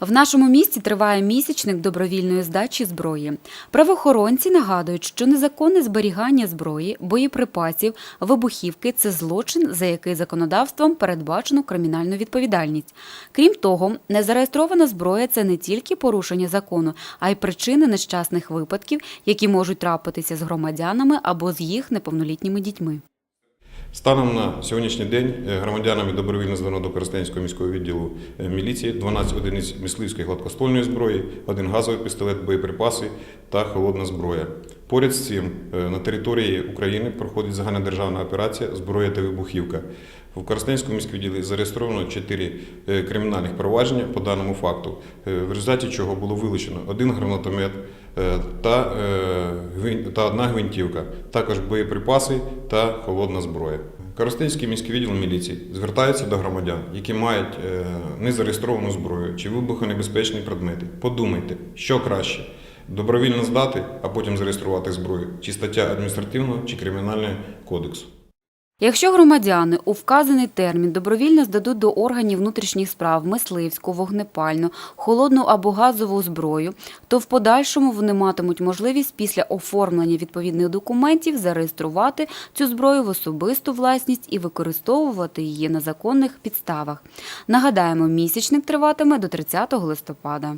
В нашому місті триває місячник добровільної здачі зброї. Правоохоронці нагадують, що незаконне зберігання зброї, боєприпасів, вибухівки це злочин, за який законодавством передбачено кримінальну відповідальність. Крім того, незареєстрована зброя це не тільки порушення закону, а й причини нещасних випадків, які можуть трапитися з громадянами або з їх неповнолітніми дітьми. Станом на сьогоднішній день е, громадянами добровільно здано до Коростенського міського відділу е, міліції 12 одиниць мисливської гладкоствольної зброї, один газовий пістолет, боєприпаси та холодна зброя. Поряд з цим е, на території України проходить загальнодержавна операція Зброя та вибухівка. В Коростенському міському відділі зареєстровано 4 е, кримінальних провадження по даному факту, е, в результаті чого було вилучено один гранатомет е, та, та одна гвинтівка, також боєприпаси та холодна зброя. Коростенський міський відділ міліції звертається до громадян, які мають незареєстровану зброю чи вибухонебезпечні предмети. Подумайте, що краще добровільно здати, а потім зареєструвати зброю, чи стаття адміністративного чи кримінального кодексу. Якщо громадяни у вказаний термін добровільно здадуть до органів внутрішніх справ мисливську, вогнепальну, холодну або газову зброю, то в подальшому вони матимуть можливість після оформлення відповідних документів зареєструвати цю зброю в особисту власність і використовувати її на законних підставах. Нагадаємо, місячник триватиме до 30 листопада.